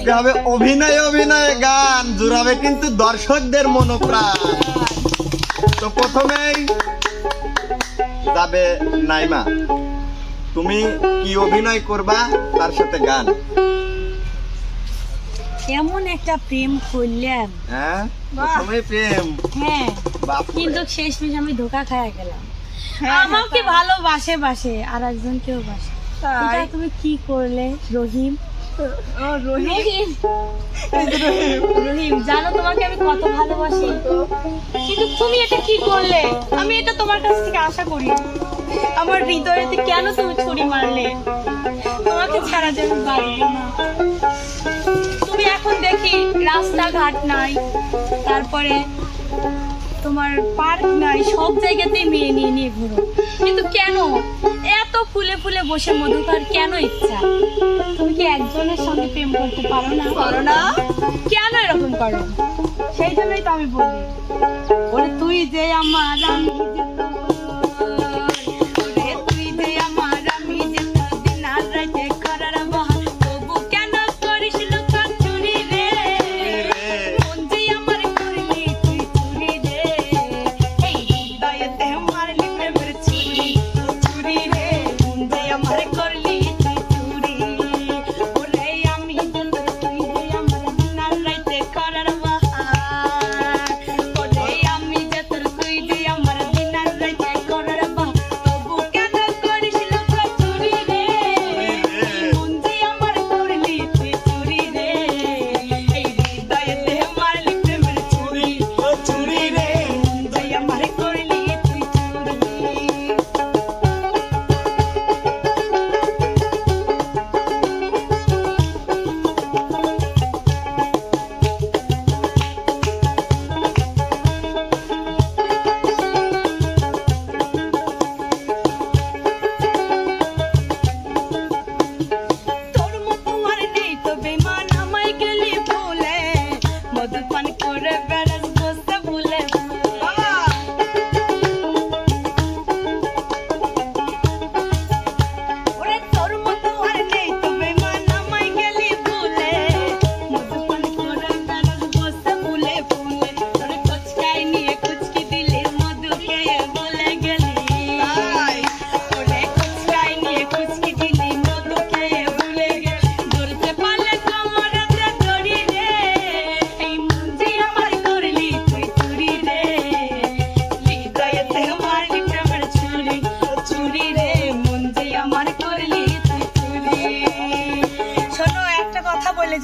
আজকে হবে অভিনয় গান জুড়াবে কিন্তু দর্শকদের মনোপ্রাণ। তো প্রথমেই যাবে নাইমা। তুমি কি অভিনয় করবা? তার সাথে গান। কেমন একটা প্রেম করলাম। হ্যাঁ? প্রথমে প্রেম। হ্যাঁ। কিন্তু শেষমেশ আমি ধোকা খায়া গেলাম। হ্যাঁ, আমাকে ভালোবাসে বাসে আর একজন কেউ বাসে। তাই? তুমি কি করলে রহিম? জানো তোমাকে আমি কত ভালোবাসি। কিন্তু তুমি এটা করলে? আমি এটা তোমার কাছ থেকে আশা করি। হৃদয়েতে কেন মারলে? তোমাকে ছাড়া তুমি এখন দেখি রাস্তাঘাট নাই। তারপরে তোমার পার্ক নাই সব জায়গাতেই মেয়ে নিয়ে নিয়ে ঘুরো। কিন্তু কেন? এত ফুলে ফুলে বসে মধুকার কেন ইচ্ছা? তুমি কি একজনের সঙ্গে প্রেম করতে পারো না? করো না? কেন এরকম করো? সেই জন্যই তো আমি বলি ওরে তুই যে আমার আমি ছুরি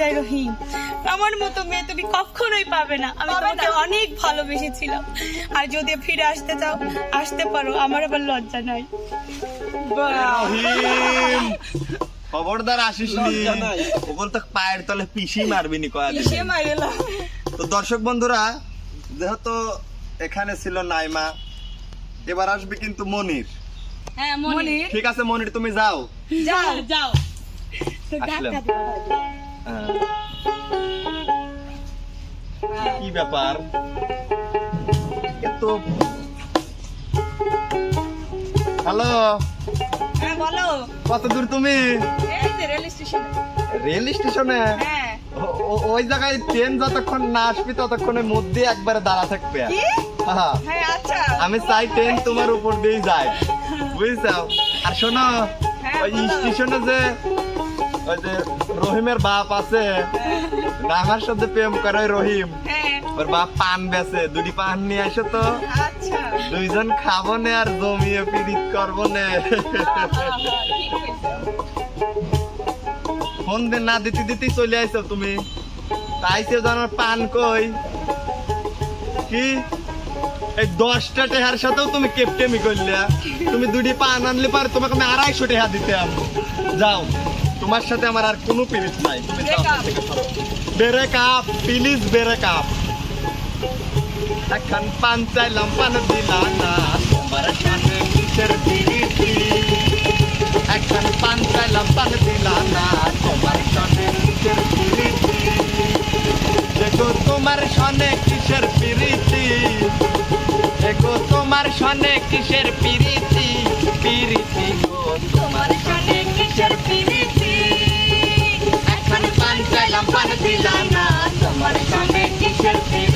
কথা রহিম। আমার মতো মেয়ে তুমি কখনোই পাবে না। আমি তোমাকে অনেক ভালোবেসেছিলাম। আর যদি ফিরে আসতে চাও আসতে পারো। আমার আবার লজ্জা নাই। খবরদার আসিস নি। ওগুলো তো পায়ের তলে পিসি মারবি নি তো দর্শক বন্ধুরা যেহেতু এখানে ছিল নাইমা এবার আসবে কিন্তু মনির। হ্যাঁ মনি ঠিক আছে মনির তুমি যাও। যাও যাও। তো আসলাম। কি ব্যাপার? এত হ্যালো? হ্যাঁ বলো। কত দূর তুমি? Rail station. রেল স্টেশনে? হ্যাঁ। ওই জায়গায় ট্রেন যতক্ষণ না আসবি ততক্ষণের মধ্যে একবারে দাঁড়া থাকবে। হ্যাঁ। হ্যাঁ আচ্ছা। আমি চাই ট্রেন তোমার উপর দিয়েই যায়। বুঝছ? আর শোনো হ্যাঁ, ওই স্টেশনে যে ওই যে রহিমের বাপ আছে আমার সাথে প্রেম করে ওই রহিম। হ্যাঁ। ওর বাপ পান বেছে দুটি পান নিয়ে আসো তো। আচ্ছা। দুইজন খাব নে আর জমিয়ে পিরিত করব নে। ফোন দে না দিতে দিতেই চলে আইছো তুমি। তাইছে জানার পান কই? কি? এই দশটা টেহার সাথেও তুমি কেপটেমি করলে। তুমি দুটি পান আনলে পারে তোমাকে আমি আড়াইশো টেহা দিতাম। যাও। তোমার সাথে আমার আর কোনো পিরিত নাই। তুমি break up, please break up. এখন পান দিলা না। তোমার সাথে কিসের এখন পান দিলা না। তোমার সাথে কিসের পিরিতি? দেখো তোমার সনে কিসের দেখো তোমার সনে কিসের she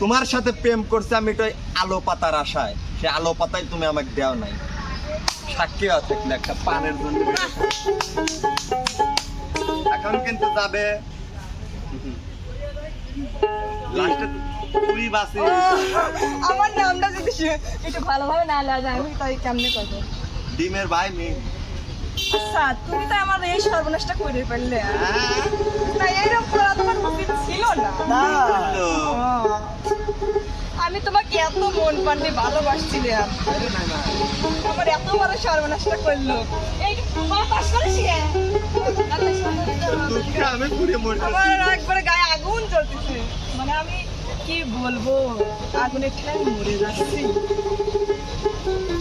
তোমার সাথে প্রেম করছে আমি তো আলো পাতার আশায়। সে আলো পাতাই তুমি আমাকে দেও নাই। সাক্ষী আছে একটা পানের জন্য। এখন কিন্তু যাবে। লাস্টে তুই বাসি আমার নামটা যদি একটু ভালোভাবে না যায় আমি তাই কেমনে করব? ডিমের ভাই মি আচ্ছা তুমি তো আমার এই সর্বনাশটা করে ফেললে। না এইরকম করা তোমার উচিত ছিল না। আমি তোমাকে এত মন পান্ডে ভালোবাসছিলাম। আমার এত বড় সর্বনাশটা করল। এই আমার একবারে গায়ে আগুন জ্বলতেছে। মানে আমি কি বলব? আগুনের ঠেলায় আমি মরে যাচ্ছি।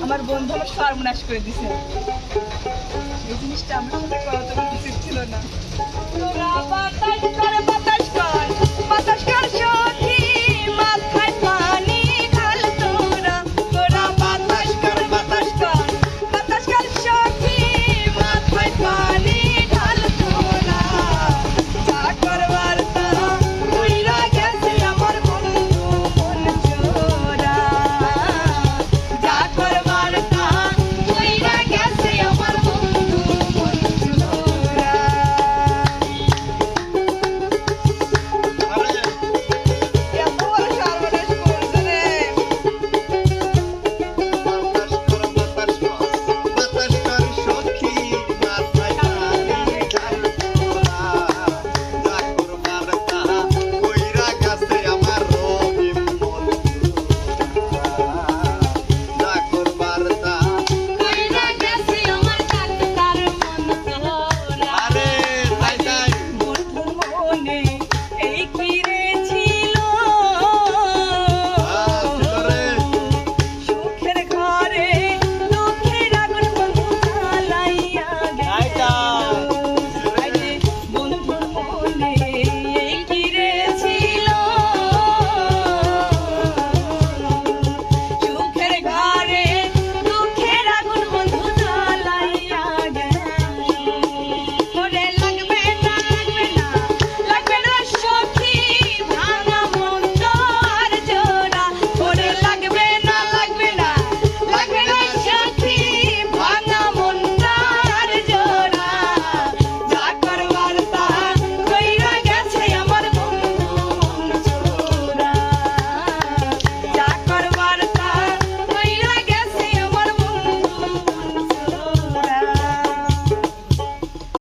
আমার বন্ধু আমার সর্বনাশ করে দিছে। এই জিনিসটা আমার সাথে করা তো ছিল না।